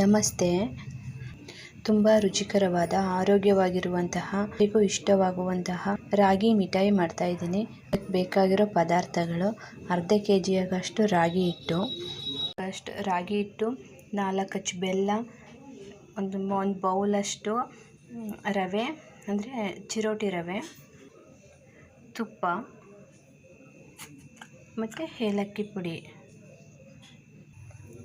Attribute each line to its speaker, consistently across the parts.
Speaker 1: ನಮಸ್ತೆ. ತುಂಬ ರುಚಿಕರವಾದ, ಆರೋಗ್ಯವಾಗಿರುವಂತಹ ಎಲ್ಲರಿಗೂ ಇಷ್ಟವಾಗುವಂತಹ ರಾಗಿ ಮಿಠಾಯಿ ಮಾಡ್ತಾ ಇದ್ದೀನಿ. ಅದಕ್ಕೆ ಬೇಕಾಗಿರೋ ಪದಾರ್ಥಗಳು ಅರ್ಧ ಕೆ ಜಿಯಾಗಷ್ಟು ರಾಗಿ ಹಿಟ್ಟು, ಅಷ್ಟು ರಾಗಿ ಹಿಟ್ಟು, ನಾಲ್ಕು ಅಚ್ಚು ಬೆಲ್ಲ, ಒಂದು ಒಂದು ಬೌಲಷ್ಟು ರವೆ, ಅಂದರೆ ಚಿರೋಟಿ ರವೆ, ತುಪ್ಪ, ಮತ್ತು ಏಲಕ್ಕಿ ಪುಡಿ.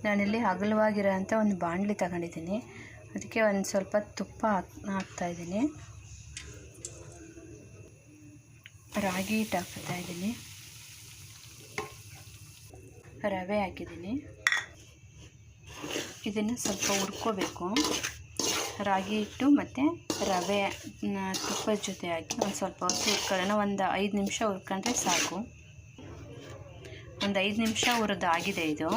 Speaker 1: ನಾನಿಲ್ಲಿ ಅಗಲವಾಗಿರೋಂಥ ಒಂದು ಬಾಣಲಿ ತಗೊಂಡಿದ್ದೀನಿ. ಅದಕ್ಕೆ ಒಂದು ಸ್ವಲ್ಪ ತುಪ್ಪ ಹಾಕ್ತಾ ಇದ್ದೀನಿ. ರಾಗಿ ಹಿಟ್ಟು ಹಾಕ್ತಾ ಇದ್ದೀನಿ. ರವೆ ಹಾಕಿದ್ದೀನಿ. ಇದನ್ನು ಸ್ವಲ್ಪ ಹುರ್ಕೋಬೇಕು. ರಾಗಿ ಹಿಟ್ಟು ಮತ್ತು ರವೆ ತುಪ್ಪದ ಜೊತೆ ಹಾಕಿ ಒಂದು ಸ್ವಲ್ಪ ಹೊತ್ತು ಹುರ್ಕೊಳ್ಳೋಣ. ಒಂದು ಐದು ನಿಮಿಷ ಹುರ್ಕೊಂಡ್ರೆ ಸಾಕು. ಒಂದು ಐದು ನಿಮಿಷ ಹುರಿದಾಗಿದೆ ಇದು.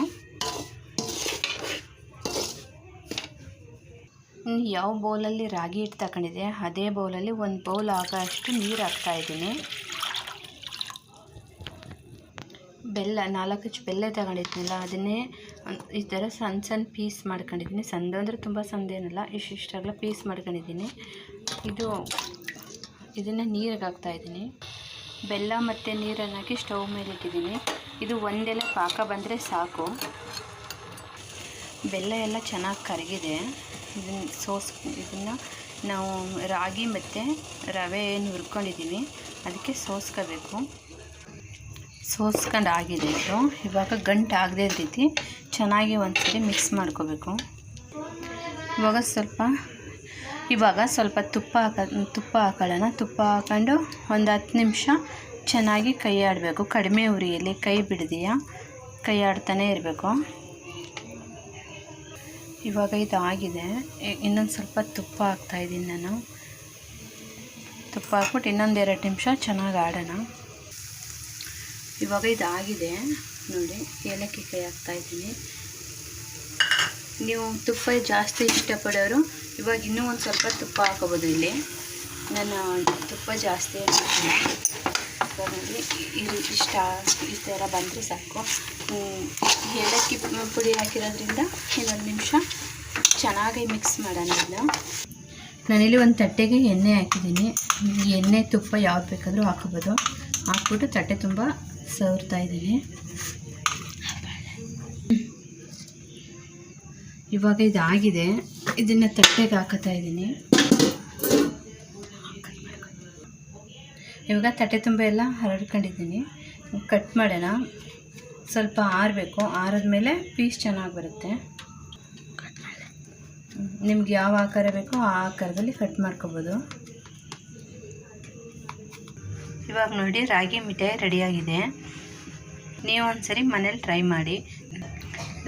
Speaker 1: ಯಾವ ಬೌಲಲ್ಲಿ ರಾಗಿ ಹಿಟ್ಟು ತಗೊಂಡಿದೆ ಅದೇ ಬೌಲಲ್ಲಿ ಒಂದು ಬೌಲ್ ಆಗೋ ಅಷ್ಟು ನೀರು ಹಾಕ್ತಾ ಇದ್ದೀನಿ. ಬೆಲ್ಲ, ನಾಲ್ಕು ಇಂಚು ಬೆಲ್ಲ ತಗೊಂಡಿದ್ದೀನಲ್ಲ ಅದನ್ನೇ ಈ ಥರ ಸಣ್ಣ ಸಣ್ಣ ಪೀಸ್ ಮಾಡ್ಕೊಂಡಿದ್ದೀನಿ. ಸಂದ ಅಂದರೆ ತುಂಬ ಸಣ್ಣದೇನಲ್ಲ ಇಷ್ಟಿಷ್ಟಾಗಲ ಪೀಸ್ ಮಾಡ್ಕೊಂಡಿದ್ದೀನಿ. ಇದು, ಇದನ್ನು ನೀರಿಗೆ ಹಾಕ್ತಾ ಇದ್ದೀನಿ. ಬೆಲ್ಲ ಮತ್ತು ನೀರನ್ನು ಹಾಕಿ ಸ್ಟವ್ ಮೇಲೆ ಇಟ್ಟಿದ್ದೀನಿ. ಇದು ಒಂದೆಲೆ ಪಾಕ ಬಂದರೆ ಸಾಕು. ಬೆಲ್ಲ ಎಲ್ಲ ಚೆನ್ನಾಗಿ ಕರಗಿದೆ. ಇದನ್ನು ಸೋಸ್ ಇದನ್ನು ನಾವು ರಾಗಿ ಮತ್ತು ರವೆ ಏನು ಹುರ್ಕೊಂಡಿದ್ದೀವಿ ಅದಕ್ಕೆ ಸೋಸ್ಕೋಬೇಕು. ಸೋಸ್ಕೊಂಡು ಆಗಿದೆ ಇದು. ಇವಾಗ ಗಂಟು ಆಗದೇ ರೀತಿ ಚೆನ್ನಾಗಿ ಒಂದ್ಸರಿ ಮಿಕ್ಸ್ ಮಾಡ್ಕೋಬೇಕು. ಇವಾಗ ಸ್ವಲ್ಪ ಇವಾಗ ಸ್ವಲ್ಪ ತುಪ್ಪ ಹಾಕ ತುಪ್ಪ ಹಾಕೊಳ್ಳೋಣ. ತುಪ್ಪ ಹಾಕೊಂಡು ಒಂದು ಹತ್ತು ನಿಮಿಷ ಚೆನ್ನಾಗಿ ಕೈ ಆಡಬೇಕು ಕಡಿಮೆ ಉರಿಯಲ್ಲಿ ಕೈ ಬಿಡದೆಯಾ? ಕೈ ಆಡ್ತಾನೆ ಇರಬೇಕು. ಇವಾಗ ಇದು ಆಗಿದೆ. ಇನ್ನೊಂದು ಸ್ವಲ್ಪ ತುಪ್ಪ ಹಾಕ್ತಾಯಿದ್ದೀನಿ ನಾನು. ತುಪ್ಪ ಹಾಕ್ಬಿಟ್ಟು ಇನ್ನೊಂದು ಎರಡು ನಿಮಿಷ ಚೆನ್ನಾಗಿ ಆಡೋಣ. ಇವಾಗ ಇದಾಗಿದೆ ನೋಡಿ, ಏಲಕ್ಕಿ ಕೈ ಹಾಕ್ತಾಯಿದ್ದೀನಿ ನೀವು ತುಪ್ಪ ಜಾಸ್ತಿ ಇಷ್ಟಪಡೋರು, ಇವಾಗ ಇನ್ನೂ ಒಂದು ಸ್ವಲ್ಪ ತುಪ್ಪ ಹಾಕೋಬೋದು ಇಲ್ಲಿ. ನಾನು ತುಪ್ಪ ಜಾಸ್ತಿ ಹಾಕಿಲ್ಲ ಇದು ಇಷ್ಟ ಈ ಥರ ಬಂದರೆ ಸಾಕು. ಏಲಕ್ಕಿ ಪುಡಿ ಹಾಕಿರೋದ್ರಿಂದ ಇನ್ನೊಂದು ನಿಮಿಷ ಚೆನ್ನಾಗಿ ಮಿಕ್ಸ್ ಮಾಡೋಣ ಇಲ್ಲ ನಾನಿಲ್ಲಿ ಒಂದು ತಟ್ಟೆಗೆ ಎಣ್ಣೆ ಹಾಕಿದ್ದೀನಿ. ಎಣ್ಣೆ ತುಪ್ಪ ಯಾವ್ದು ಬೇಕಾದರೂ ಹಾಕೋಬೋದು. ಹಾಕ್ಬಿಟ್ಟು ತಟ್ಟೆ ತುಂಬ ಸವರ್ತಾ ಇದ್ದೀನಿ. ಇವಾಗ ಇದಾಗಿದೆ. ಇದನ್ನು ತಟ್ಟೆಗೆ ಹಾಕತಾ ಇದ್ದೀನಿ. ಇವಾಗ ತಟ್ಟೆ ತುಂಬ ಎಲ್ಲ ಹರಡ್ಕೊಂಡಿದ್ದೀನಿ. ಕಟ್ ಮಾಡೋಣ. ಸ್ವಲ್ಪ ಆರಬೇಕು. ಆರಿದ್ಮೇಲೆ ಪೀಸ್ ಚೆನ್ನಾಗಿ ಬರುತ್ತೆ. ನಿಮ್ಗೆ ಯಾವ ಆಕಾರ ಬೇಕೋ ಆ ಆಕಾರದಲ್ಲಿ ಕಟ್ ಮಾಡ್ಕೋಬೋದು. ಇವಾಗ ನೋಡಿ ರಾಗಿ ಮಿಠಾಯಿ ರೆಡಿಯಾಗಿದೆ. ನೀವು ಒಂದ್ಸರಿ ಮನೇಲಿ ಟ್ರೈ ಮಾಡಿ.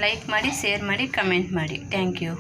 Speaker 1: ಲೈಕ್ ಮಾಡಿ ಶೇರ್ ಮಾಡಿ ಕಮೆಂಟ್ ಮಾಡಿ. Thank you